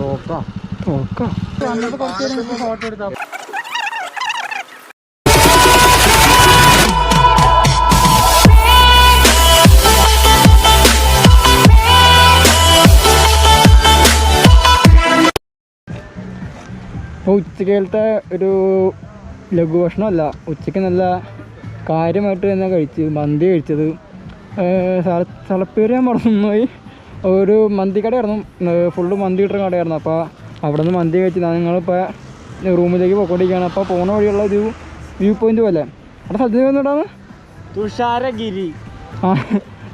നോക്കാം നോക്കാം വന്നപ്പോ കുറച്ച് ഫോട്ടോ എടുത്താ? അപ്പോൾ ഉച്ചക്കലത്തെ ഒരു ലഘുഭക്ഷണമല്ല ഉച്ചയ്ക്ക് നല്ല കാര്യമായിട്ട് തന്നെ കഴിച്ച് മന്തി കഴിച്ചത്. സ്ഥലപ്പേര് ഞാൻ മറന്നുപോയി. ഒരു മന്തി കടയായിരുന്നു ഫുള്ള് മന്തി കിട്ടുന്ന കടയായിരുന്നു. അപ്പോൾ അവിടെ നിന്ന് മന്തി കഴിച്ച് ഞങ്ങളിപ്പോൾ റൂമിലേക്ക് പോയിക്കൊണ്ടിരിക്കുകയാണ്. അപ്പോൾ പോകുന്ന വഴിയുള്ള ഒരു വ്യൂ പോയിന്റ് പോലെ. അവിടെ സ്ഥലത്ത് വന്നിട്ടാണ് തുഷാരഗിരി. ആ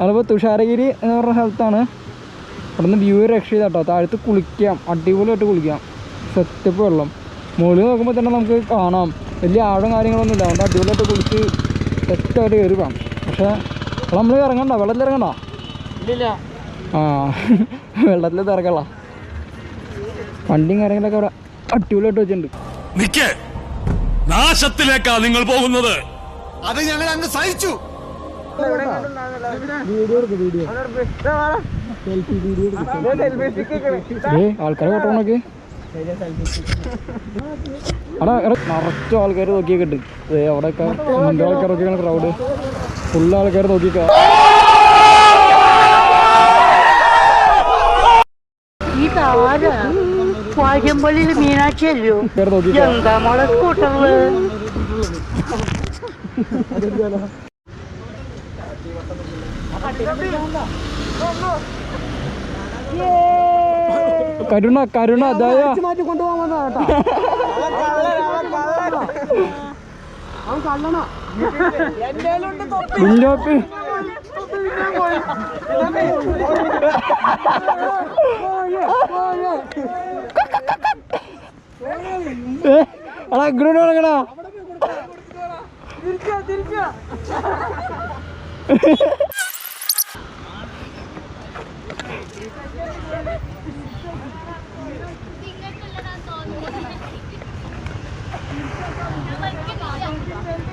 അതിപ്പോൾ തുഷാരഗിരി എന്ന് പറഞ്ഞ സ്ഥലത്താണ്. അവിടെ നിന്ന് വ്യൂ രക്ഷ ചെയ്താട്ടോ. താഴത്ത് കുളിക്കാം. അടിപൊളിയായിട്ട് കുളിക്കാം. സെറ്റപ്പ് വെള്ളം. മുകളിൽ നോക്കുമ്പോൾ തന്നെ നമുക്ക് കാണാം. വലിയ ആഴം കാര്യങ്ങളൊന്നും ഇല്ല. അതുകൊണ്ട് അടിപൊളിയായിട്ട് കുളിച്ച് സെറ്റായിട്ട് കയറി പോകാം. പക്ഷേ നമ്മൾ ഇറങ്ങണ്ട. വെള്ളത്തിൽ ഇറങ്ങണ്ട ഇല്ലില്ല. ആ വെള്ളത്തിൽ ഇറങ്ങല്ല വണ്ടിയും കാര്യങ്ങളൊക്കെ അവിടെ അടിപൊളിയായിട്ട് വെച്ചിട്ടുണ്ട്. നാശത്തിലേക്കാ നിങ്ങൾ പോകുന്നത്. അത് ഞങ്ങൾ അങ്ങ് സഹിച്ചു. ആൾക്കാരെ ഫോട്ടോ നോക്കി. അവിടെ അവിടെ നിറച്ചും ആൾക്കാർ നോക്കിയൊക്കെ ഉണ്ട് അവിടെയൊക്കെ ആൾക്കാർ നോക്കിയാണ് ക്രൗഡ് ഫുള്ള് ആൾക്കാർ നോക്കിക്കാ ഇതാരാ വാര്യമ്പള്ളിയിൽ മീനാക്ഷി അല്ലോ എന്താ മോളെ സ്കൂട്ടറിൽ? കരുണ കരുണ ദയ. ഏ എടാ ഇങ്ങോട്ട് കൊടുക്കടാ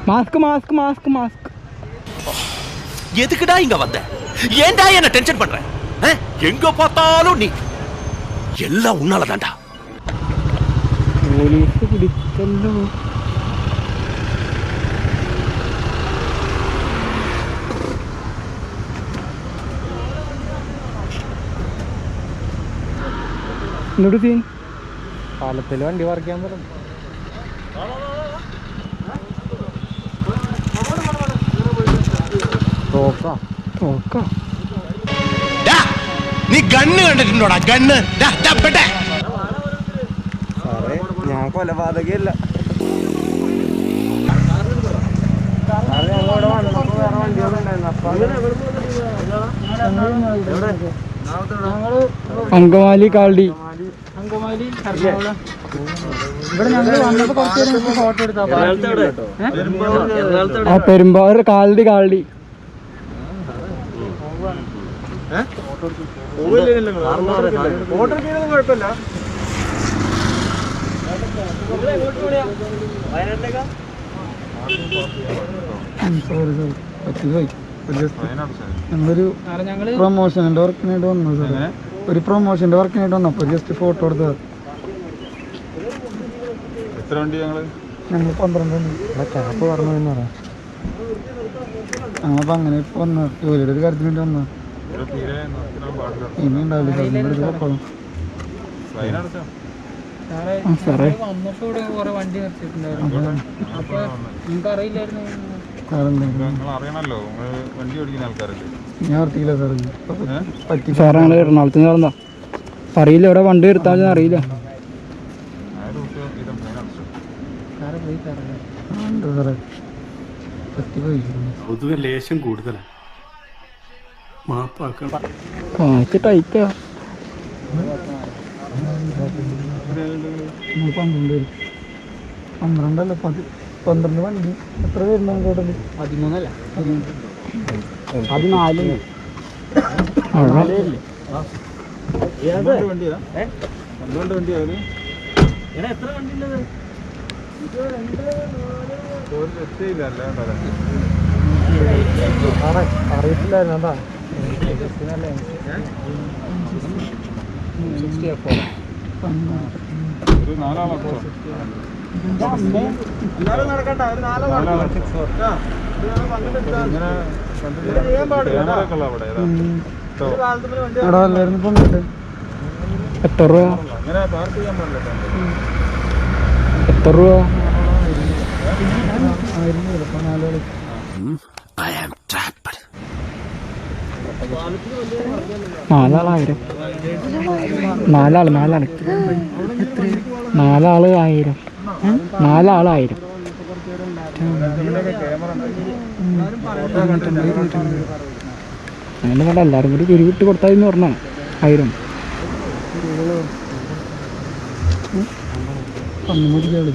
മാസ്ക് മാസ്ക് മാസ്ക് മാസ്ക് எதுக்குடா இங்க வந்த ஏன்டா என்ன டென்ஷன் பண்ற ஆ? எங்க பார்த்தாலும் நீ எல்லாம் உன்னாலதான்டா പോലീസ് പിടിച്ചല്ലോ എന്നോട് സീൻ പാലത്തിൽ വണ്ടി പറിക്കാൻ പറ്റും നോക്കാം നീ ഗണ്ണ് കണ്ടിട്ടുണ്ടോടാ ഗണ്ണ്. സാറേ ഞാൻ കൊലപാതകയല്ല. അങ്കമാലി കാളി അങ്കമാലി. ഇവിടെ ഞങ്ങൾ വന്നപ്പോ കുറച്ച് നേരം ഫോട്ടോ എടുത്താ. ആ പെരുമ്പാവൂർ കാൾഡി കാൾഡി കുഴപ്പമില്ല സോറി സോറി പറ്റിപ്പോയി ഞങ്ങളൊരു ഞങ്ങൾ? പ്രൊമോഷന്റെ വർക്കിനായിട്ട് വന്നു സാർ ഒരു പ്രൊമോഷന്റെ വർക്കിനായിട്ട് വന്നു. അപ്പോൾ ജസ്റ്റ് ഫോട്ടോ എടുത്തത് എത്ര വണ്ടി ഞങ്ങൾ? ഞങ്ങൾ പന്ത്രണ്ട് ക്യാപ്പ് പറഞ്ഞു എന്ന് പറയാം ഞങ്ങളപ്പോൾ അങ്ങനെ ഇപ്പോൾ വന്നു. ജോലിയുടെ ഒരു കാര്യത്തിന് വേണ്ടി വന്നു. ഇനി ഉണ്ടാവില്ല സാറേ ആ സാറേ. എറണാകുളത്ത് നടന്നാ അറിയില്ല ഇവിടെ വണ്ടി എടുത്താൽ അറിയില്ല. റൂട്ട് ഇത് മാപ്പാക്കണം. കാച്ച് ടൈറ്റാ പന്ത്രണ്ട്. പന്ത്രണ്ടല്ല പതി പന്ത്രണ്ട് വണ്ടി. എത്ര പേരുണ്ടാവും ടോട്ടൽ പതിമൂന്നല്ല. പതിനാല്. എന്തുകൊണ്ട് വണ്ടിയാ? എന്തുകൊണ്ട് വണ്ടിയാ അത് ഒരു രക്ഷയില്ല അല്ലേ അറിയത്തില്ലായിരുന്നു എത്ര രൂപ. എത്ര രൂപ ഐ ആം ട്രാപ്ഡ് നാലാളായിരം. നാലാൾ നാലാൾ. നാലാൾ ആയിരം നാലാളായിരം. അങ്ങനെ കണ്ട എല്ലാവരും കൂടി പിരിവിട്ട് കൊടുത്താൽ എന്ന് പറഞ്ഞ ആയിരം. പന്നുമതികൾ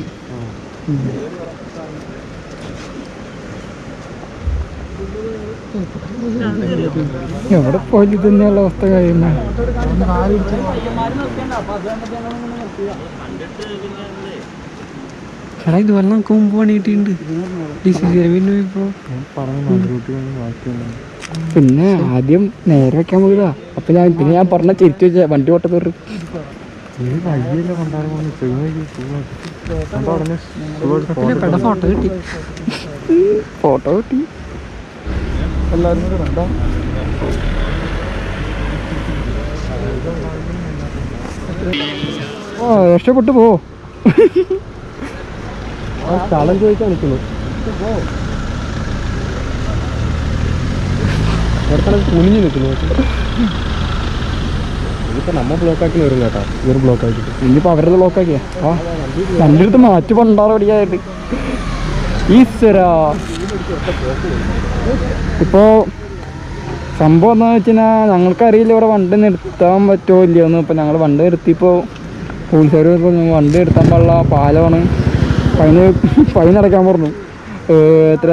എവിടെ പോയി തന്നെയുള്ള അവസ്ഥ എടാ ഇത് വല്ല കൊമ്പ് പണിയിട്ടുണ്ട് പിന്നെ ആദ്യം നേരെ വെക്കാൻ പോയില്ല. അപ്പൊ ഞാൻ പിന്നെ ഞാൻ പറഞ്ഞ ചിരിച്ചു വെച്ച വണ്ടി ഓട്ടത്തോറ് ഫോട്ടോ കിട്ടി. ഫോട്ടോ കിട്ടി. എല്ലാവരും കൂടെ കണ്ടോ ആ രക്ഷപ്പെട്ടു പോ. സ്ഥലം ചോദിക്കാൻ നിൽക്കുന്നു കുനിഞ്ഞു നിൽക്കുന്നു. ഇതിപ്പോ നമ്മ ബ്ലോക്ക് ആക്കി വരും കേട്ടോ. ഇവർ ബ്ലോക്ക് ആക്കി ഇനിയിപ്പോ അവരത് ബ്ലോക്ക് ആക്കിയാ? ആ അടുത്ത് മാറ്റി പണ്ടാറോടിയായിട്ട്. ഈശ്വരാ. ഇപ്പോ സംഭവം എന്താണെന്ന് വെച്ച് കഴിഞ്ഞാൽ ഞങ്ങൾക്കറിയില്ല ഇവിടെ വണ്ടി നിർത്താൻ പറ്റുമോ ഇല്ലയോന്ന്. ഇപ്പം ഞങ്ങൾ വണ്ടി നിർത്തിയപ്പോൾ പോലീസുകാർ വണ്ടി നിർത്താൻ പാടില്ല പാലമാണ്. ഫൈന് ഫൈൻ അടയ്ക്കാൻ പറഞ്ഞു. എത്ര?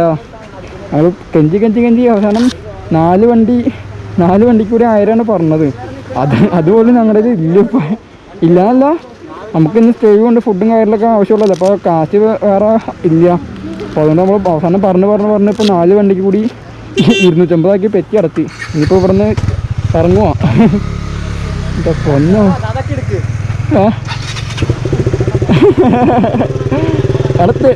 ഞങ്ങൾ കെഞ്ചി കെഞ്ചി കെഞ്ചി. അവസാനം നാല് വണ്ടി നാല് വണ്ടിക്ക് കൂടി ആയിരമാണ് പറഞ്ഞത്. അത് അതുപോലും ഞങ്ങളുടെ ഇല്ല ഇപ്പം. ഇല്ലാന്നല്ല നമുക്കിന്ന് സ്റ്റേ കൊണ്ട് ഫുഡും കാര്യങ്ങളൊക്കെ ആവശ്യമുള്ളത് അപ്പോൾ കാശ് വേറെ ഇല്ല. അപ്പോൾ അതുകൊണ്ട് നമ്മൾ അവസാനം പറഞ്ഞ് പറഞ്ഞ് പറഞ്ഞ് ഇപ്പോൾ നാല് വണ്ടിക്ക് കൂടി ഇരുന്നൂറ്റമ്പതാക്കി പെറ്റി അടത്തി ഇനിയിപ്പോൾ ഇവിടുന്ന് ഇറങ്ങുവാ. പൊന്നോ? ഏ? അടുത്ത്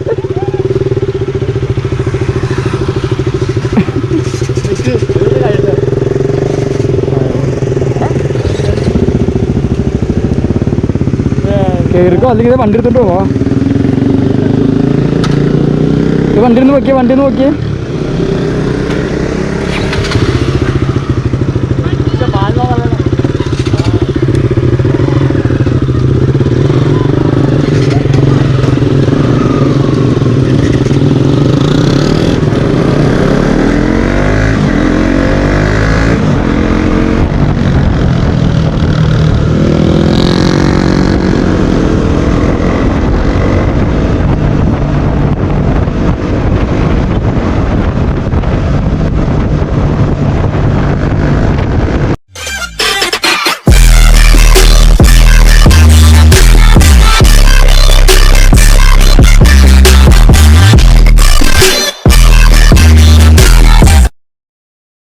കേറിക്കോ അല്ലെങ്കിൽ വണ്ടി എടുത്തിട്ട് പോവാ. വണ്ടി നോക്കിയേ വണ്ടി നോക്കിയേ.